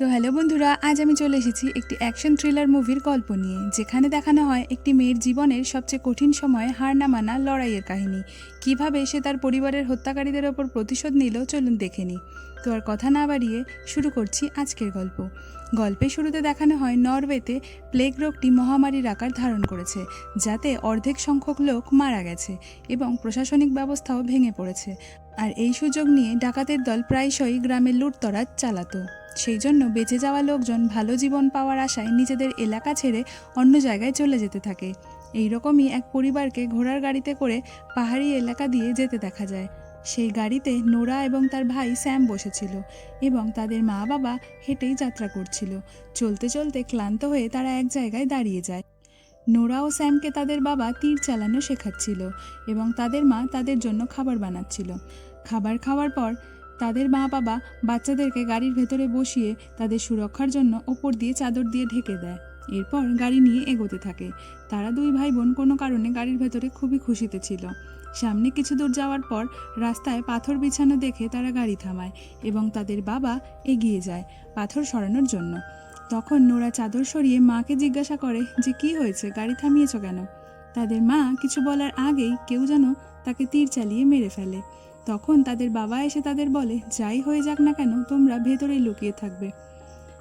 তো হ্যালো বন্ধুরা, আজ আমি চলে এসেছি একটি অ্যাকশন থ্রিলার মুভির গল্প নিয়ে, যেখানে দেখানো হয় একটি মেয়ের জীবনের সবচেয়ে কঠিন সময়ে হার না মানা লড়াইয়ের কাহিনী। কীভাবে সে তার পরিবারের হত্যাকারীদের ওপর প্রতিশোধ নিল, চলুন দেখে নিই। তো আর কথা না বাড়িয়ে শুরু করছি আজকের গল্প। গল্পের শুরুতে দেখানো হয় নরওয়েতে প্লেগ রোগটি মহামারীর আকার ধারণ করেছে, যাতে অর্ধেক সংখ্যক লোক মারা গেছে এবং প্রশাসনিক ব্যবস্থাও ভেঙে পড়েছে। আর এই সুযোগ নিয়ে ডাকাতের দল প্রায়শই গ্রামে লুটতরাজ চালাতো। সেই জন্য বেঁচে যাওয়া লোকজন ভালো জীবন পাওয়ার আশায় নিজেদের এলাকা ছেড়ে অন্য জায়গায় চলে যেতে থাকে। এই রকমই এক পরিবারকে ঘোড়ার গাড়িতে করে পাহাড়ি এলাকা দিয়ে যেতে দেখা যায়। সেই গাড়িতে নোরা এবং তার ভাই স্যাম বসেছিল এবং তাদের মা বাবা হেঁটেই যাত্রা করছিল। চলতে চলতে ক্লান্ত হয়ে তারা এক জায়গায় দাঁড়িয়ে যায়। নোরা ও স্যামকে তাদের বাবা তীর চালানো শেখাচ্ছিল এবং তাদের মা তাদের জন্য খাবার বানাচ্ছিল। খাবার খাওয়ার পর তাদের মা বাবা বাচ্চাদেরকে গাড়ির ভেতরে বসিয়ে তাদের সুরক্ষার জন্য ওপর দিয়ে চাদর দিয়ে ঢেকে দেয়। এরপর গাড়ি নিয়ে এগোতে থাকে। তারা দুই ভাই বোন কোনো কারণে গাড়ির ভেতরে খুবই খুশিতে ছিল। সামনে কিছু দূর যাওয়ার পর রাস্তায় পাথর বিছানো দেখে তারা গাড়ি থামায় এবং তাদের বাবা এগিয়ে যায় পাথর সরানোর জন্য। তখন নোরা চাদর সরিয়ে মাকে জিজ্ঞাসা করে যে, কি হয়েছে? গাড়ি থামিয়েছ কেন? তাদের মা কিছু বলার আগেই কেউ যেন তাকে তীর চালিয়ে মেরে ফেলে। তখন তাদের বাবা এসে তাদের বলে, যাই হয়ে যাক না কেন, তোমরা ভেতরে লুকিয়ে থাকবে।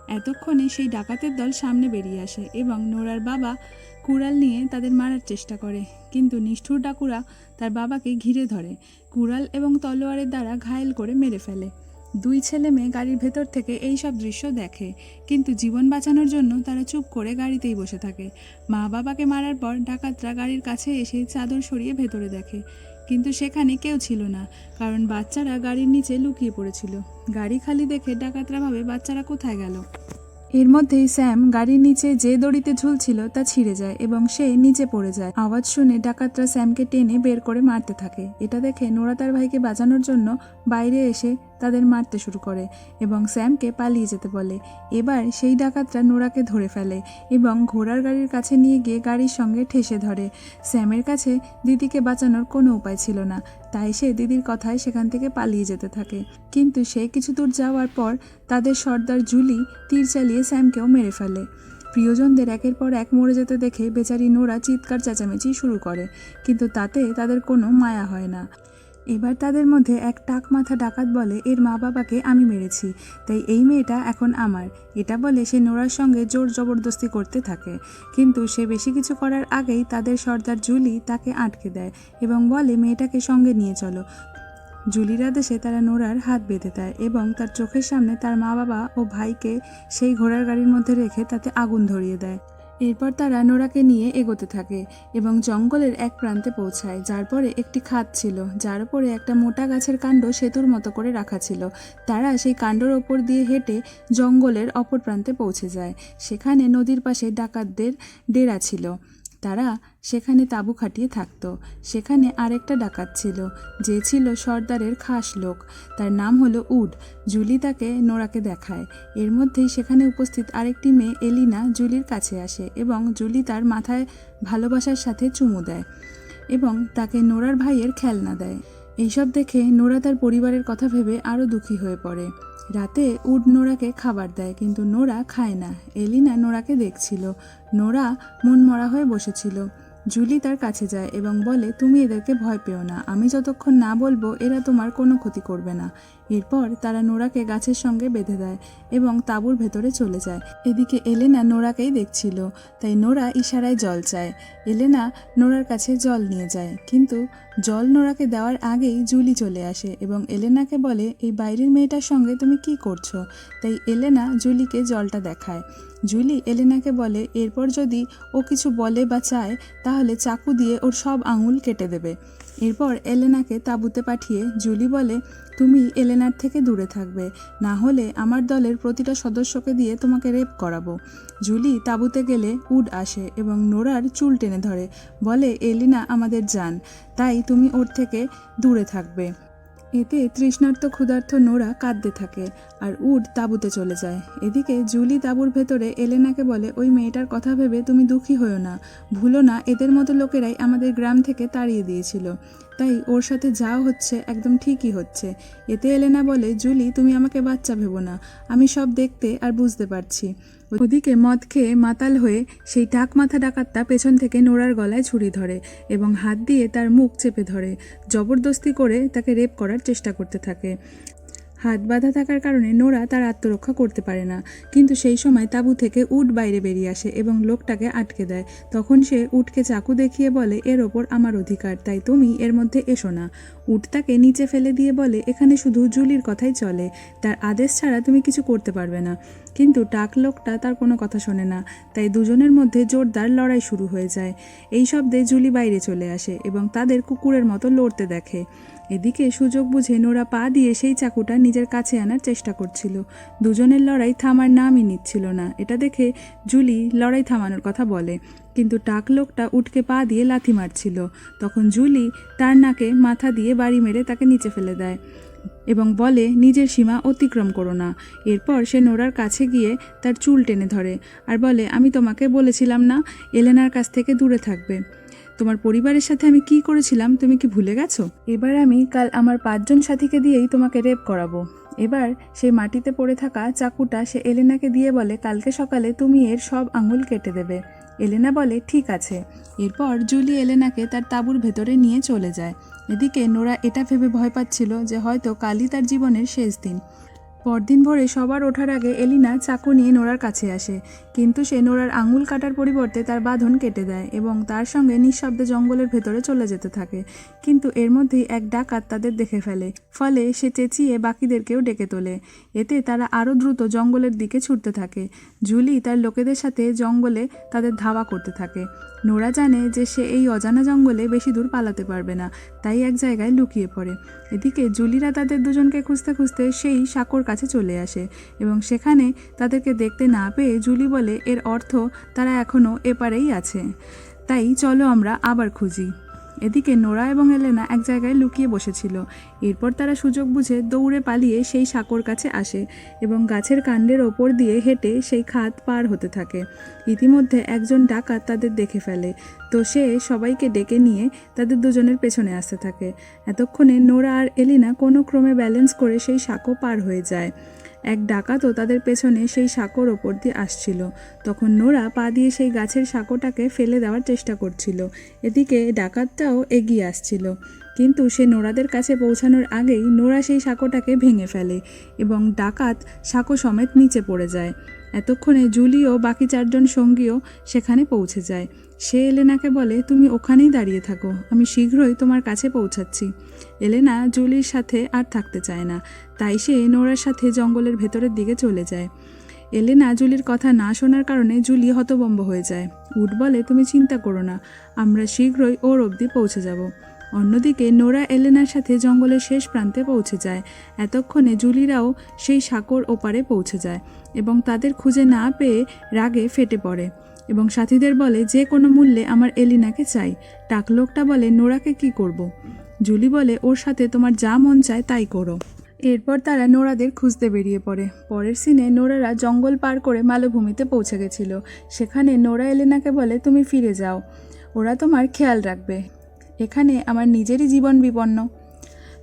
এতক্ষণে সেই ডাকাতের দল সামনে বেরিয়ে আসে এবং নোরার বাবা কুড়াল নিয়ে তাদের মারার চেষ্টা করে। কিন্তু নিষ্ঠুর ডাকুরা তার বাবাকে ঘিরে ধরে। কুড়াল এবং তলোয়ারের দ্বারা ঘায়েল করে মেরে ফেলে। দুই ছেলে মেয়ে গাড়ির ভেতর থেকে এই সব দৃশ্য দেখে। কিন্তু জীবন বাঁচানোর জন্য তারা চুপ করে গাড়িতেই বসে থাকে। মা বাবাকে মারার পর ডাকাতরা গাড়ির কাছে এসে চাদর সরিয়ে ভেতরে দেখে। কিন্তু সেখানে কেউ ছিল না, কারণ বাচ্চারা গাড়ির নিচে লুকিয়ে পড়েছিল। গাড়ি খালি দেখে ডাকাতরা ভাবে বাচ্চারা কোথায় গেল। এর মধ্যেই স্যাম গাড়ির নিচে যে দড়িতে ঝুলছিল তা ছিঁড়ে যায় এবং সে নিচে পড়ে যায়। আওয়াজ শুনে ডাকাতরা স্যামকে টেনে বের করে মারতে থাকে। এটা দেখে নোরা তার ভাইকে বাজানোর জন্য বাইরে এসে তাদের মারতে শুরু করে এবং স্যামকে পালিয়ে যেতে বলে। এবার সেই ডাকাতরা নোরাকে ধরে ফেলে এবং ঘোড়ার গাড়ির কাছে নিয়ে গিয়ে গাড়ির সঙ্গে ঠেসে ধরে। স্যামের কাছে দিদিকে বাঁচানোর কোনো উপায় ছিল না, তাই সে দিদির কথায় সেখান থেকে পালিয়ে যেতে থাকে। কিন্তু সে কিছু দূর যাওয়ার পর তাদের সর্দার জুলি তীর চালিয়ে স্যামকেও মেরে ফেলে। প্রিয়জনদের একের পর এক মরে যেতে দেখে বেচারি নোরা চিৎকার চেঁচামেচি শুরু করে, কিন্তু তাতে তাদের কোনো মায়া হয় না। এবার তাদের মধ্যে এক টাক মাথা ডাকাত বলে, এর মা বাবাকে আমি মেরেছি, তাই এই মেয়েটা এখন আমার। এটা বলে সে নোরার সঙ্গে জোর জবরদস্তি করতে থাকে। কিন্তু সে বেশি কিছু করার আগেই তাদের সর্দার জুলি তাকে আটকে দেয় এবং বলে, মেয়েটাকে সঙ্গে নিয়ে চলো। জুলির আদেশে তারা নোরার হাত বেঁধে দেয় এবং তার চোখের সামনে তার মা বাবা ও ভাইকে সেই ঘোড়ার গাড়ির মধ্যে রেখে তাতে আগুন ধরিয়ে দেয়। এরপর তারা নোরাকে নিয়ে এগোতে থাকে এবং জঙ্গলের এক প্রান্তে পৌঁছায়, যার পরে একটি খাত ছিল, যার উপরে একটা মোটা গাছের কাণ্ড সেতুর মতো করে রাখা ছিল। তারা সেই কাণ্ডর ওপর দিয়ে হেঁটে জঙ্গলের অপর প্রান্তে পৌঁছে যায়। সেখানে নদীর পাশে ডাকাতদের ডেরা ছিল। তারা সেখানে তাঁবু খাটিয়ে থাকত। সেখানে আরেকটা ডাকাত ছিল, যে ছিল সর্দারের খাস লোক। তার নাম হলো উড। জুলি তাকে নোরাকে দেখায়। এর মধ্যেই সেখানে উপস্থিত আরেকটি মেয়ে এলিনা জুলির কাছে আসে এবং জুলি তার মাথায় ভালোবাসার সাথে চুমু দেয় এবং তাকে নোরার ভাইয়ের খেলনা দেয়। এইসব দেখে নোরা তার পরিবারের কথা ভেবে আরও দুঃখী হয়ে পড়ে। রাতে উড নোরাকে খাবার দেয়, কিন্তু নোরা খায় না। এলিনা নোরাকে দেখছিল। নোরা মন মরা হয়ে বসেছিল। জুলি তার কাছে যায় এবং বলে, তুমি এদেরকে ভয় পেও না। আমি যতক্ষণ না বলব, এরা তোমার কোনো ক্ষতি করবে না। এরপর তারা নোরাকে গাছের সঙ্গে বেঁধে দেয় এবং তাঁবুর ভেতরে চলে যায়। এদিকে এলেনা নোরাকেই দেখছিল, তাই নোরা ইশারায় জল চায়। এলেনা নোরার কাছে জল নিয়ে যায়, কিন্তু জল নোরাকে দেওয়ার আগেই জুলি চলে আসে এবং এলেনাকে বলে, এই বাইরের মেয়েটার সঙ্গে তুমি কি করছ? তাই এলেনা জুলিকে জলটা দেখায়। জুলি এলেনাকে বলে, এরপর যদি ও কিছু বলে বা চায়, তাহলে চাকু দিয়ে ওর সব আঙুল কেটে দেবে। এরপর এলেনাকে তাঁবুতে পাঠিয়ে জুলি বলে, তুমি এলেনার থেকে দূরে থাকবে, না হলে আমার দলের প্রতিটা সদস্যকে দিয়ে তোমাকে রেপ করাবো। জুলি তাঁবুতে গেলে উড আসে এবং নোরার চুল টেনে ধরে, বলে, এলিনা আমাদের যান তাই তুমি ওর থেকে দূরে থাকবে। এতে তৃষ্ণার্ত ক্ষুধার্ত নোরা কাঁদতে থাকে আর উড তাঁবুতে চলে যায়। এদিকে জুলি তাঁবুর ভেতরে এলেনাকে বলে, ওই মেয়েটার কথা ভেবে তুমি দুঃখী হও না। ভুলো না, এদের মতো লোকেরাই আমাদের গ্রাম থেকে তাড়িয়ে দিয়েছিল। তাই ওর সাথে যা হচ্ছে একদম ঠিকই হচ্ছে। এতে এলেনা বলে, জুলি, তুমি আমাকে বাচ্চা ভেবো না। আমি সব দেখতে আর বুঝতে পারছি। ওদিকে মদ খেয়ে মাতাল হয়ে সেই টাক মাথা ডাকাতটা পেছন থেকে নোড়ার গলায় ছুরি ধরে এবং হাত দিয়ে তার মুখ চেপে ধরে, জবরদস্তি করে তাকে রেপ করার চেষ্টা করতে থাকে। হাত বাঁধা থাকার কারণে নোরা তার আত্মরক্ষা করতে পারে না। কিন্তু সেই সময় তাঁবু থেকে উট বাইরে বেরিয়ে আসে এবং লোকটাকে আটকে দেয়। তখন সে উটকে চাকু দেখিয়ে বলে, এর ওপর আমার অধিকার, তাই তুমি এর মধ্যে এসো না। উট তাকে নিচে ফেলে দিয়ে বলে, এখানে শুধু জুলির কথাই চলে। তার আদেশ ছাড়া তুমি কিছু করতে পারবে না। কিন্তু টাক লোকটা তার কোনো কথা শোনে না, তাই দুজনের মধ্যে জোরদার লড়াই শুরু হয়ে যায়। এই শব্দে জুলি বাইরে চলে আসে এবং তাদের কুকুরের মতো লড়তে দেখে। এদিকে সুযোগ বুঝে নোরা পা দিয়ে সেই চাকুটা নিজের কাছে আনার চেষ্টা করছিল। দুজনের লড়াই থামার নামই নিচ্ছিল না। এটা দেখে জুলি লড়াই থামানোর কথা বলে। কিন্তু টাক লোকটা উঠকে পা দিয়ে লাথি মারছিল। তখন জুলি তার নাকে মাথা দিয়ে বাড়ি মেরে তাকে নিচে ফেলে দেয় এবং বলে, নিজের সীমা অতিক্রম করো না। এরপর সে নোরার কাছে গিয়ে তার চুল টেনে ধরে আর বলে, আমি তোমাকে বলেছিলাম না, এলেনার কাছ থেকে দূরে থাকবে। তোমার পরিবারের সাথে আমি কি করেছিলাম তুমি কি ভুলে গেছো? এবার আমি কাল আমার পাঁচজন সাথীকে দিয়েই তোমাকে রেপ করাবো। এবার সেই মাটিতে পড়ে থাকা চাকুটা সে এলেনাকে দিয়ে বলে, কালকে সকালে তুমি এর সব আঙুল কেটে দেবে। এলেনা বলে, ঠিক আছে। এরপর জুলি এলেনাকে তার তাঁবুর ভেতরে নিয়ে চলে যায়। এদিকে নোরা এটা ভেবে ভয় পাচ্ছিল যে হয়তো কালই তার জীবনের শেষ দিন। পরদিন ভোরে সবার ওঠার আগে এলিনা চাকু নিয়ে নোরার কাছে আসে। কিন্তু সে নোরার আঙুল কাটার পরিবর্তে তার বাঁধন কেটে দেয় এবং তার সঙ্গে নিঃশব্দে জঙ্গলের ভেতরে চলে যেতে থাকে। কিন্তু এর মধ্যেই এক ডাকাত তাদের দেখে ফেলে। ফলে সে চেঁচিয়ে বাকিদেরকেও ডেকে তোলে। এতে তারা আরও দ্রুত জঙ্গলের দিকে ছুটতে থাকে। জুলি তার লোকেদের সাথে জঙ্গলে তাদের ধাওয়া করতে থাকে। নোরা জানে যে সে এই অজানা জঙ্গলে বেশি দূর পালাতে পারবে না, তাই এক জায়গায় লুকিয়ে পড়ে। এদিকে জুলিরা তাদের দুজনকে খুঁজতে খুঁজতে সেই সাঁকোর কাছে চলে আসে এবং সেখানে তাদেরকে দেখতে না পেয়ে জুলি বলে, এর অর্থ তারা এখনও এপারেই আছে। তাই চলো আমরা আবার খুঁজি। এদিকে নোরা এবং এলেনা এক জায়গায় লুকিয়ে বসেছিল। এরপর তারা সুযোগ বুঝে দৌড়ে পালিয়ে সেই সাঁকোর কাছে আসে এবং গাছের কাণ্ডের ওপর দিয়ে হেঁটে সেই খাত পার হতে থাকে। ইতিমধ্যে একজন ডাকাত তাদের দেখে ফেলে। তো সে সবাইকে ডেকে নিয়ে তাদের দুজনের পেছনে আসতে থাকে। এতক্ষণে নোরা আর এলিনা কোনো ক্রমে ব্যালেন্স করে সেই সাঁকো পার হয়ে যায়। এক ডাকাতও তাদের পেছনে সেই সাঁকোর ওপর দিয়ে আসছিল। তখন নোরা পা দিয়ে সেই গাছের সাঁকোটাকে ফেলে দেওয়ার চেষ্টা করছিল। এদিকে ডাকাতটাও এগিয়ে আসছিল। কিন্তু সে নোরাদের কাছে পৌঁছানোর আগেই নোরা সেই সাঁকোটাকে ভেঙে ফেলে এবং ডাকাত সাঁকো সমেত নিচে পড়ে যায়। এতক্ষণে জুলিও বাকি চারজন সঙ্গীও সেখানে পৌঁছে যায়। সে এলেনাকে বলে, তুমি ওখানেই দাঁড়িয়ে থাকো, আমি শীঘ্রই তোমার কাছে পৌঁছাচ্ছি। এলেনা জুলির সাথে আর থাকতে চায় না। তাই সে নোরার সাথে জঙ্গলের ভেতরের দিকে চলে যায়। এলেনা জুলির কথা না শোনার কারণে জুলি হতবম্ব হয়ে যায়। উড বলে, তুমি চিন্তা করো না, আমরা শীঘ্রই ওর অবধি পৌঁছে যাব। অন্যদিকে নোরা এলেনার সাথে জঙ্গলের শেষ প্রান্তে পৌঁছে যায়। এতক্ষণে জুলিরাও সেই সাঁকোর ওপারে পৌঁছে যায় এবং তাদের খুঁজে না পেয়ে রাগে ফেটে পড়ে এবং সাথীদের বলে, যে কোনো মূল্যে আমার এলিনাকে চাই। টাকলোকটা বলে, নোরাকে কি করব। জুলি বলে, ওর সাথে তোমার যা মন চায় তাই করো। এরপর তারা নোরাদের খুঁজতে বেরিয়ে পড়ে। পরের সিনে নোরারা জঙ্গল পার করে মালভূমিতে পৌঁছে গেছিল। সেখানে নোরা এলেনাকে বলে, তুমি ফিরে যাও। ওরা তোমার খেয়াল রাখবে। এখানে আমার নিজেরই জীবন বিপন্ন।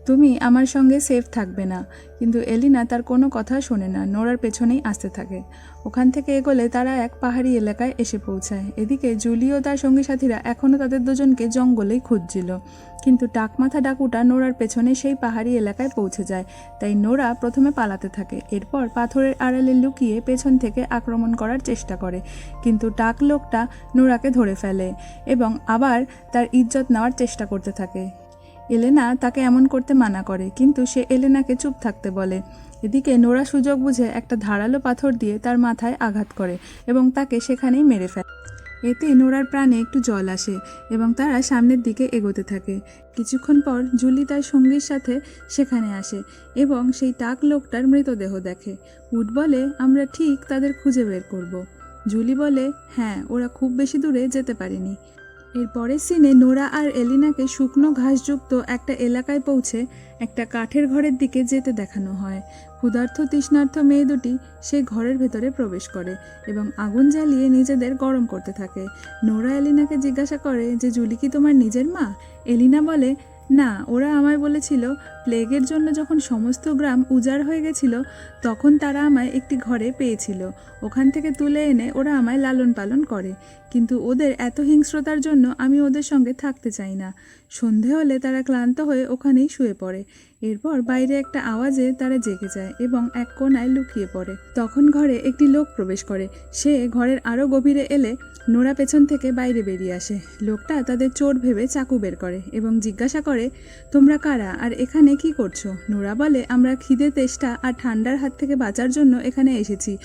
তুমি আমার সঙ্গে সেফ থাকবে না। কিন্তু এলিনা তার কোনো কথা শোনে না, নোরার পেছনেই আসতে থাকে। ওখান থেকে এগোলে তারা এক পাহাড়ি এলাকায় এসে পৌঁছায়। এদিকে জুলি ও তার সঙ্গী সাথীরা এখনও তাদের দুজনকে জঙ্গলেই খুঁজছিল। কিন্তু টাকমাথা ডাকুটা নোরার পেছনে সেই পাহাড়ি এলাকায় পৌঁছে যায়। তাই নোরা প্রথমে পালাতে থাকে, এরপর পাথরের আড়ালে লুকিয়ে পেছন থেকে আক্রমণ করার চেষ্টা করে। কিন্তু টাক লোকটা নোরাকে ধরে ফেলে এবং আবার তার ইজ্জত নেওয়ার চেষ্টা করতে থাকে। এলেনা তাকে এমন করতে মানা করে, কিন্তু সে এলেনাকে চুপ থাকতে বলে। এদিকে নোরা সুযোগ বুঝে একটা ধারালো পাথর দিয়ে তার মাথায় আঘাত করে এবং তাকে সেখানেই মেরে ফেলে। এতে নোরার প্রাণে একটু জল আসে এবং তারা সামনের দিকে এগোতে থাকে। কিছুক্ষণ পর জুলি তার সঙ্গীর সাথে সেখানে আসে এবং সেই টাক লোকটার মৃতদেহ দেখে। উড বলে, আমরা ঠিক তাদের খুঁজে বের করব। জুলি বলে হ্যাঁ ওরা খুব বেশি দূরে যেতে পারেনি। এর পরের সিনে নোরা আর এলিনাকে শুকনো ঘাসযুক্ত একটা এলাকায় পৌঁছে একটা কাঠের ঘরের দিকে যেতে দেখানো হয়। ক্ষুধার্থ তৃষ্ণার্থ মেয়ে দুটি সেই ঘরের ভেতরে প্রবেশ করে এবং আগুন জ্বালিয়ে নিজেদের গরম করতে থাকে। নোরা এলিনাকে জিজ্ঞাসা করে যে, জুলি কি তোমার নিজের মা? এলিনা বলে, না, ওরা আমায় বলেছিল প্লেগের জন্য যখন সমস্ত গ্রাম উজাড় হয়ে গেছিল, তখন তারা আমায় একটি ঘরে পেয়েছিল। ওখান থেকে তুলে এনে ওরা আমায় লালন পালন করে। কিন্তু ওদের এত হিংস্রতার জন্য আমি ওদের সঙ্গে থাকতে চাই না। সন্ধে হলে তারা ক্লান্ত হয়ে ওখানেই শুয়ে পড়ে। এরপর বাইরে একটা আওয়াজে তারা জেগে যায় এবং এক কোনায় লুকিয়ে পড়ে। তখন ঘরে একটি লোক প্রবেশ করে। সে ঘরের আরও গভীরে এলে নোরা পেছন থেকে বাইরে বেরিয়ে আসে। লোকটা তাদের চোর ভেবে চাকু বের করে এবং জিজ্ঞাসা করে, তোমরা কারা? আর এখানে কি করছ? নোরা বলে, আমরা খিদে তেষ্টা আর ঠান্ডার হাত থেকে বাঁচার জন্য এখানে এসেছি।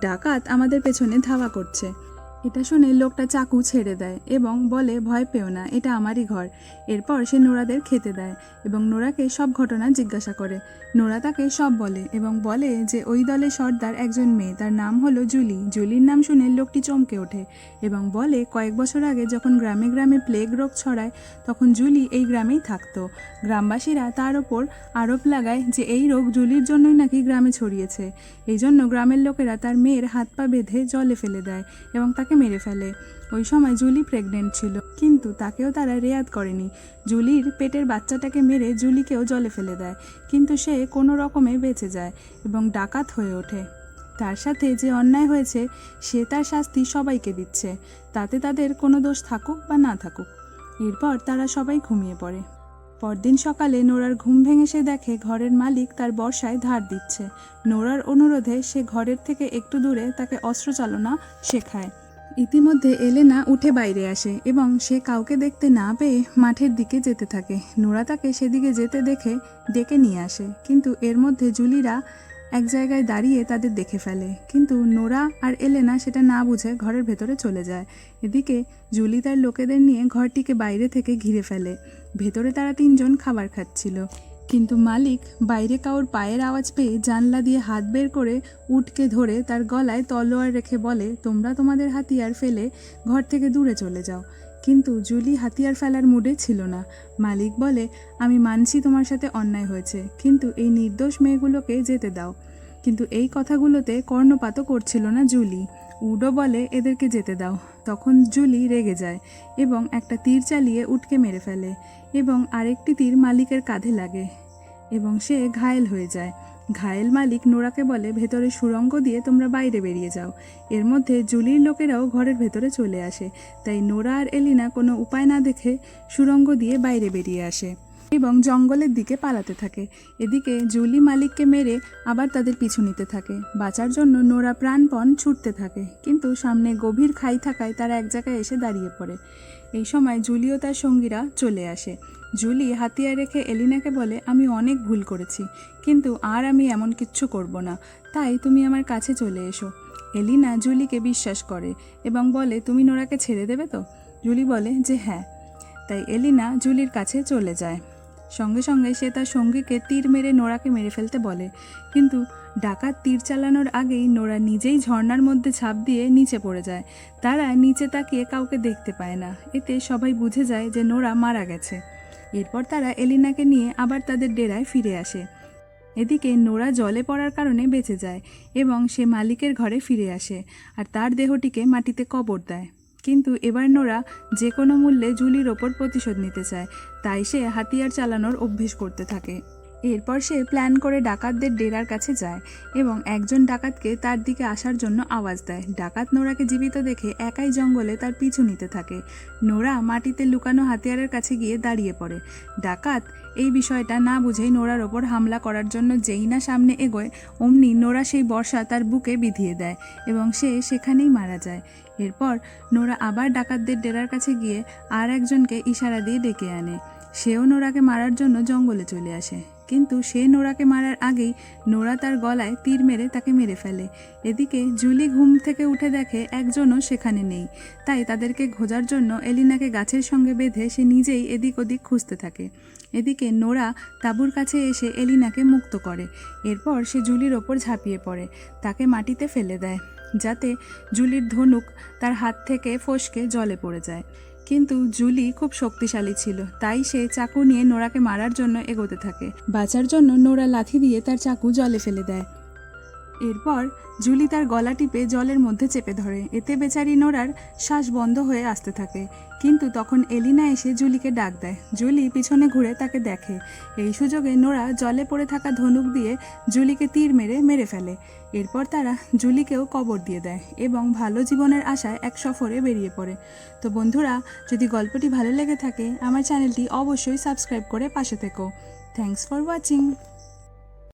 ডাকাত আমাদের পেছনে ধাওয়া করছে। এটা শুনে লোকটা চাকু ছেড়ে দেয় এবং বলে, ভয় পেও না, এটা আমারই ঘর। এরপর সে নোরাদের খেতে দেয় এবং নোরাকে সব ঘটনা জিজ্ঞাসা করে। নোরা তাকে সব বলে এবং বলে যে, ওই দলে সর্দার একজন মেয়ে, তার নাম হলো জুলি। জুলির নাম শুনে লোকটি চমকে ওঠে এবং বলে, কয়েক বছর আগে যখন গ্রামে গ্রামে প্লেগ রোগ ছড়ায়, তখন জুলি এই গ্রামেই থাকতো। গ্রামবাসীরা তার ওপর আরোপ লাগায় যে, এই রোগ জুলির জন্যই নাকি গ্রামে ছড়িয়েছে। এই জন্য গ্রামের লোকেরা তার মেয়ের হাত পা বেঁধে জলে ফেলে দেয় এবং তাকে মেরে ফেলে। ওই সময় জুলি প্রেগনেন্ট ছিল, কিন্তু তাকেও তারা রেয়াদ করেনি। জুলির পেটের বাচ্চাটাকে মেরে জুলিকেও জলে ফেলে দেয়, কিন্তু সে কোনো রকমে বেঁচে যায় এবং ডাকাত হয়ে ওঠে। তার সাথে যে অন্যায় হয়েছে, সে তার শাস্তি সবাইকে দিচ্ছে। তাতে তাদের কোনো দোষ থাকুক বা না থাকুক। এরপর তারা সবাই ঘুমিয়ে পড়ে। পরদিন সকালে নোরার ঘুম ভেঙে সে দেখে ঘরের মালিক তার বর্ষায় ধার দিচ্ছে। নোরার অনুরোধে সে ঘরের থেকে একটু দূরে তাকে অস্ত্র চালনা শেখায়। ইতিমধ্যে এলেনা উঠে বাইরে আসে এবং সে কাউকে দেখতে না পেয়ে মাঠের দিকে যেতে থাকে। নোরা তাকে সেদিকে যেতে দেখে ডেকে নিয়ে আসে, কিন্তু এর মধ্যে জুলিরা এক জায়গায় দাঁড়িয়ে তাদের দেখে ফেলে। কিন্তু নোরা আর এলেনা সেটা না বুঝে ঘরের ভেতরে চলে যায়। এদিকে জুলি তার লোকেদের নিয়ে ঘরটিকে বাইরে থেকে ঘিরে ফেলে। ভেতরে তারা তিনজন খাবার খাচ্ছিল। কিন্তু মালিক বাইরে কাউর পায়ের আওয়াজ পেয়ে জানলা দিয়ে হাত বের করে উটকে ধরে তার গলায় তলোয়ার রেখে বলে, তোমরা তোমাদের হাতিয়ার ফেলে ঘর থেকে দূরে চলে যাও। কিন্তু জুলি হাতিয়ার ফেলার মুডে ছিল না। মালিক বলে, আমি মানছি তোমার সাথে অন্যায় হয়েছে, কিন্তু এই নির্দোষ মেয়েগুলোকে যেতে দাও। কিন্তু এই কথাগুলোতে কর্ণপাতও করছিল না জুলি। উডো বলে, এদেরকে যেতে দাও। তখন জুলি রেগে যায় এবং একটা তীর চালিয়ে উটকে মেরে ফেলে এবং আরেকটি তীর মালিকের কাঁধে লাগে এবং সে ঘায়েল হয়ে যায়। ঘায়েল মালিক নোরাকে বলে, ভেতরে সুরঙ্গ দিয়ে তোমরা বাইরে বেরিয়ে যাও। এর মধ্যে জুলির লোকেরাও ঘরের ভেতরে চলে আসে। তাই নোরা আর এলিনা কোনো উপায় না দেখে সুরঙ্গ দিয়ে বাইরে বেরিয়ে আসে। এবং জঙ্গলের দিকে পালাতে থাকে। এদিকে জুলি মালিককে মেরে আবার তাদের পিছু নিতে থাকে। বাঁচার জন্য নোরা প্রাণপণ ছুটতে থাকে, কিন্তু সামনে গভীর খাই থাকায় তারা এক জায়গায় এসে দাঁড়িয়ে পড়ে। এই সময় জুলি ও তার সঙ্গীরা চলে আসে। জুলি হাতিয়ার রেখে এলিনাকে বলে, আমি অনেক ভুল করেছি, কিন্তু আর আমি এমন কিচ্ছু করব না। তাই তুমি আমার কাছে চলে এসো। এলিনা জুলিকে বিশ্বাস করে এবং বলে, তুমি নোরাকে ছেড়ে দেবে তো? জুলি বলে, যে হ্যাঁ। তাই এলিনা জুলির কাছে চলে যায়। সঙ্গে সঙ্গে সে তার সঙ্গীকে তীর মেরে নোরাকে মেরে ফেলতে বলে। কিন্তু ডাকাত তীর চালানোর আগেই নোরা নিজেই ঝর্ণার মধ্যে ঝাঁপ দিয়ে নিচে পড়ে যায়। তারা নিচে তাকিয়ে কাউকে দেখতে পায় না। এতে সবাই বুঝে যায় যে নোরা মারা গেছে। এরপর তারা এলিনাকে নিয়ে আবার তাদের ডেরায় ফিরে আসে। এদিকে নোরা জলে পড়ার কারণে বেঁচে যায় এবং সে মালিকের ঘরে ফিরে আসে আর তার দেহটিকে মাটিতে কবর দেয়। কিন্তু এবার নোরা যে কোনো মূল্যে জুলির ওপর প্রতিশোধ নিতে চায়, তাই সে হাতিয়ার চালানোর অভ্যেস করতে থাকে। এরপর সে প্ল্যান করে ডাকাতদের ডেরার কাছে যায় এবং একজন ডাকাতকে তার দিকে আসার জন্য আওয়াজ দেয়। ডাকাত নোরাকে জীবিত দেখে একাই জঙ্গলে তার পিছু নিতে থাকে। নোরা মাটিতে লুকানো হাতিয়ারের কাছে গিয়ে দাঁড়িয়ে পড়ে। ডাকাত এই বিষয়টা না বুঝেই নোরার ওপর হামলা করার জন্য যেই না সামনে এগোয়, অমনি নোরা সেই বর্ষা তার বুকে বিধিয়ে দেয় এবং সে সেখানেই মারা যায়। এরপর নোরা আবার ডাকাতদের ডেরার কাছে গিয়ে আর একজনকে ইশারা দিয়ে ডেকে আনে। সেও নোরাকে মারার জন্য জঙ্গলে চলে আসে। কিন্তু সে নোরাকে মারার আগেই নোরা তার গলায় তীর মেরে তাকে মেরে ফেলে। এদিকে জুলি ঘুম থেকে উঠে দেখে একজনও সেখানে নেই। তাই তাদেরকে খোঁজার জন্য এলিনাকে গাছের সঙ্গে বেঁধে সে নিজেই এদিক ওদিক খুঁজতে থাকে। এদিকে নোরা তাঁবুর কাছে এসে এলিনাকে মুক্ত করে। এরপর সে জুলির ওপর ঝাঁপিয়ে পড়ে। তাকে মাটিতে ফেলে দেয়। যাতে জুলির ধনুক তার হাত থেকে ফসকে জলে পড়ে যায়। কিন্তু জুলি খুব শক্তিশালী ছিল, তাই সে চাকু নিয়ে নোরাকে মারার জন্য এগোতে থাকে। বাঁচার জন্য নোরা লাথি দিয়ে তার চাকু জলে ফেলে দেয়। এরপর জুলি তার গলা টিপে জলের মধ্যে চেপে ধরে। এতে বেচারি নোরার শ্বাস বন্ধ হয়ে আসতে থাকে। কিন্তু তখন এলিনা এসে জুলিকে ডাক দেয়। জুলি পিছনে ঘুরে তাকে দেখে। এই সুযোগে নোরা জলে পড়ে থাকা ধনুক দিয়ে জুলিকে তীর মেরে মেরে ফেলে। এরপর তারা জুলিকেও কবর দিয়ে দেয় এবং ভালো জীবনের আশায় এক সফরে বেরিয়ে পড়ে। তো বন্ধুরা, যদি গল্পটি ভালো লেগে থাকে, আমার চ্যানেলটি অবশ্যই সাবস্ক্রাইব করে পাশে থেকো। Thanks for watching